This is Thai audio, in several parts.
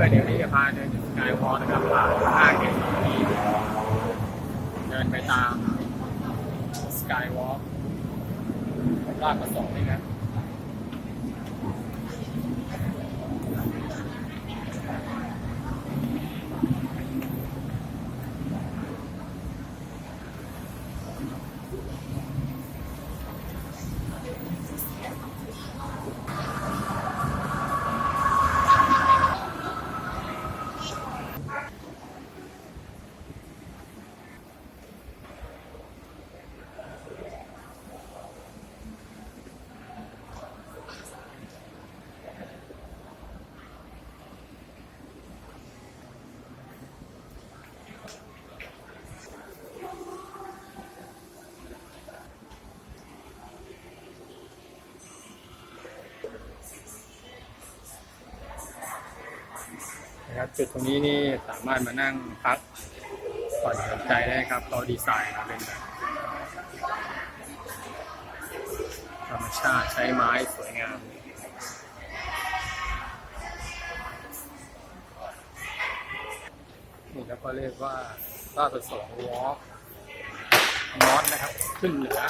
พื่อนเดี๋ยวนี้จะพาเดินสกายวอล์นะครับผ่านห้างเอกนี้เดินไปตามสกายวอล์กลาดประสงค์นี่นะ จุดตรงนี้นี่สามารถมานั่งพักผ่อนหย่อนใจได้ครับเขาดีไซน์มาเป็นแบบธรรมชาติใช้ไม้สวยงามนี่แล้วก็เรียกว่าราชประสงวอล์กนอตนะครับ ขึ้นเหนือ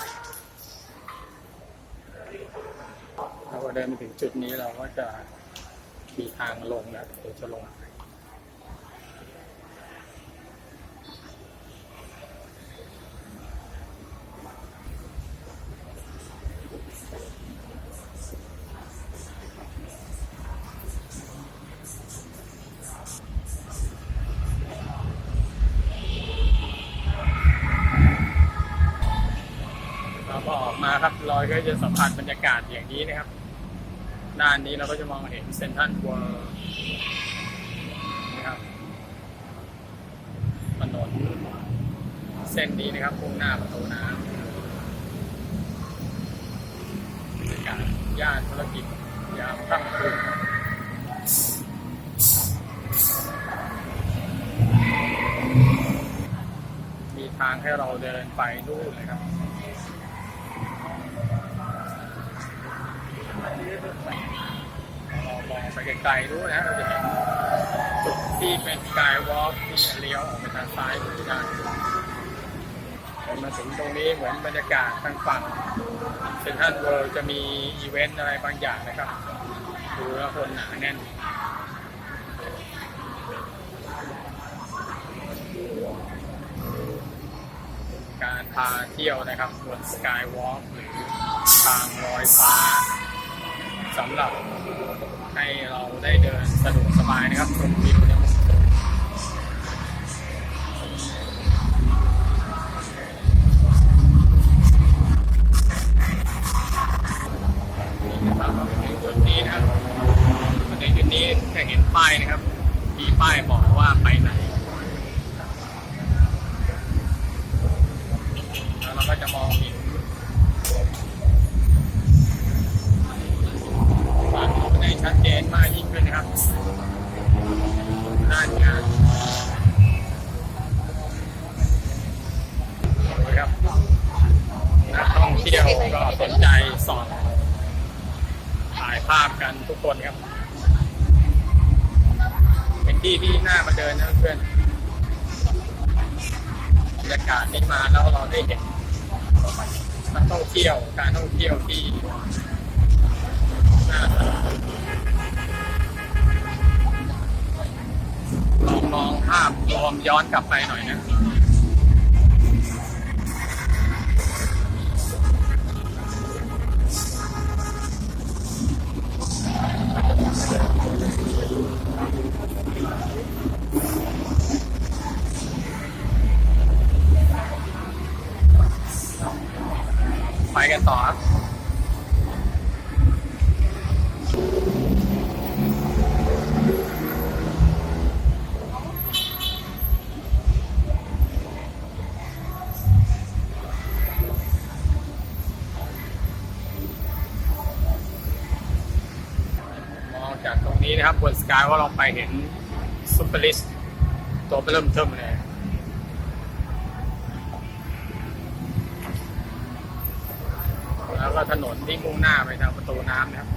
เราก็เดินมาถึงจุดนี้เราก็จะมีทางลงนะเดี๋ยวจะลง ครับลอยก็จะสัมผัสบรรยากาศอย่างนี้นะครับ ด้านนี้เราก็จะมองเห็นเซนทรัลเวิลด์นะครับถนนเส้นนี้นะครับมุ่งหน้าประตูน้ำบรรยากาศย่านธุรกิจยามค่ำคืนมีทางให้เราเดินไปนู่นนะครับ ไปไกลๆดูนะเราจะเห็นจุดที่เป็นกายวอล์กที่เลี้ยวออกไปทางซ้ายมือได้มาถึงตรงนี้เหมือนบรรยากาศทางฝั่งเซนทรัลเวิลด์จะมีอีเวนต์อะไรบางอย่างนะครับดูแล้วคนหนาแน่นการพาเที่ยวนะครับบนสกายวอล์กหรือทางลอยฟ้าสำหรับ ให้เราได้เดินสะดวกสบายนะครับชมวิวเนี่ยนี่นะครับเรงจุดนี้นะครับมาถึงจุดนี้จะเห็นป้ายนะครับ มีป้ายบอกว่าไปไหนแล้วเราก็จะมองเห็น ชัดเจนมากยิ่งขึ้นนะครับด้านงานนะครับนักท่องเที่ยวก็สนใจสอนถ่ายภาพกันทุกคนครับ เป็นที่ที่น่ามาเดินนะเพื่อนบรรยากาศนี้มาแล้วเราได้เห็นนักท่องเที่ยวการท่องเที่ยวที่ ย้อนกลับไปหน่อยนะ นะครับบนสกายว่าเราไปเห็นซูเปอร์ลิสตัวเริ่มเทิมเลยแล้วก็ถนนที่มุ่งหน้าไปทางประตูน้ำนะครับ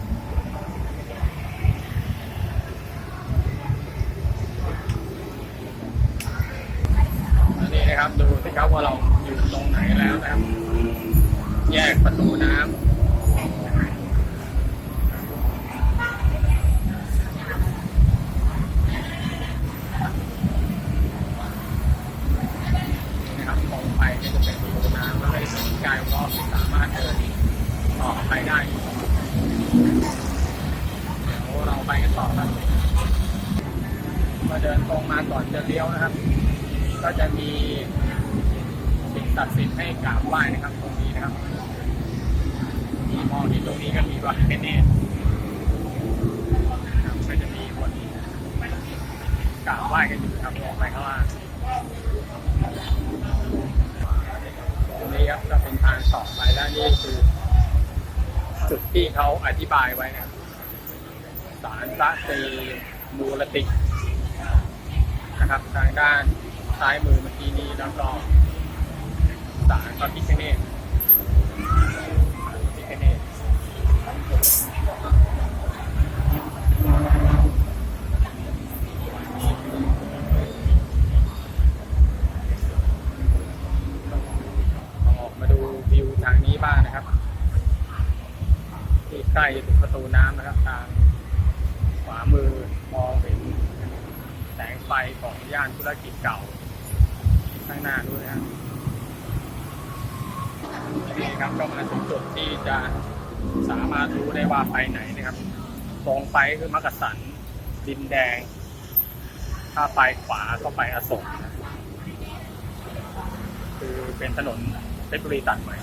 อันนี้นะครับดูสิครับว่าเราอยู่ตรงไหนแล้วนะครับ แยกประตูน้ำ เลี้ยวนะครับ ก็จะมีสิ่งศักดิ์สิทธิ์ให้กราบไหว้นะครับตรงนี้นะครับมีมองเห็นตรงนี้ก็มีวัดเนเนตครับก็จะมีคนกราบไหว้กันอยู่ครับมองไปข้างล่างตรงนี้ครับก็เป็นทางต่อไปแล้วนี่คือจุดที่เขาอธิบายไว้นะครับสารพระตีมูลติ นะครับทางด้านซ้ายมือเมื่อกี้นี้แล้วก็สารพระพิคเนตพิคเนตลองออกมาดูวิวทางนี้บ้างนะครับ ที่ใกล้จะถึงประตูน้ำนะครับ ทางขวามือมองเห็น แสง ไฟของย่านธุรกิจเก่าข้างหน้าด้วยนะครับนี่ครับก็มาถึงจุดที่จะสามารถรู้ได้ว่าไปไหนนะครับ ตรงไปคือมักกะสันดินแดง ถ้าไปขวาก็ไปอโศกคือเป็นถนนเพชรบุรีตัดใหม่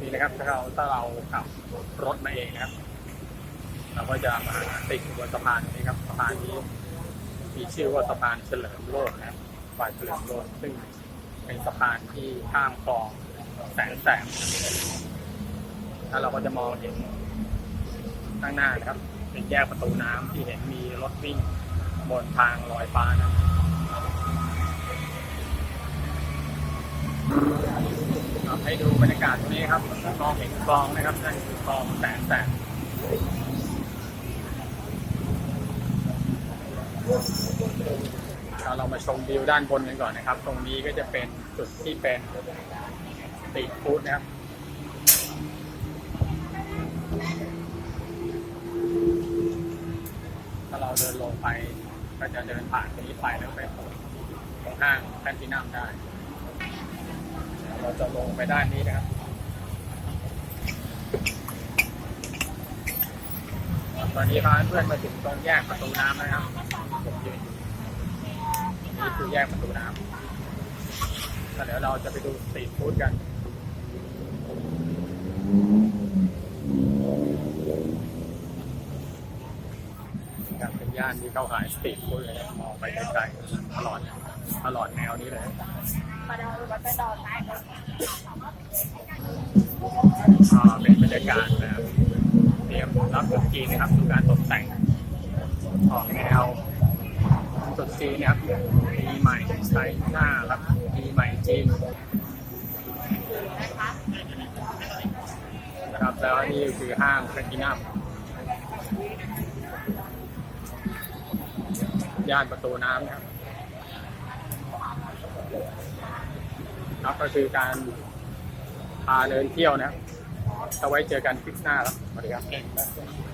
นี่นะครับถ้าเราถ้าเราขับ รถมาเองนะครับ เราก็จะมาติดบนสะพานนี้ครับสะพานนี้มีชื่อว่าสะพานเฉลิมโลดนะครับฝ่ายเฉลิมโลดซึ่งเป็นสะพานที่ข้ามคลองแสนแสบแล้วเราก็จะมองเห็นข้างหน้านะครับ เป็นแยกประตูน้ำที่เห็นมีรถวิ่งบนทางลอยฟ้านะ ให้ดูบรรยากาศตรงนี้ครับมองเห็นคลองนะครับนั่นคือคลองแสนแสบเรามาชมวิวด้านบนกันก่อนนะครับ ตรงนี้ก็จะเป็นจุดที่เป็นตรีฟูดนะครับถ้าเราเดินลงไปก็จะเดินผ่านตรงนี้ไปแล้วไปตรงห้างแพนตินัมได้ เราจะลงไปด้านนี้นะครับตอนนี้พาเพื่อนมาถึงตรงแยกประตูน้ำนะครับผมยืนอยู่นี่คือแยกประตูน้ำแล้วเดี๋ยวเราจะไปดูสตรีทฟู้ดกันครับเป็นย่านที่เขาขายสตรีทฟู้ดเลยมองไปไกลๆตลอด ตลอดแนวนี้เลยอ่าเป็นบรรยากาศนะครับเตรียมรับตรุษจีนนะครับดูการตกแต่งออกแนวตรุษจีนนะครับปีใหม่ไทยหน้าครับปีใหม่จีนนะครับแล้วนี่คือห้างแพลตินัมย่านประตูน้ำนะครับ ครับก็คือการพาเดินเที่ยวนะครับเอาไว้เจอกันคลิปหน้าครับสวัสดีครับ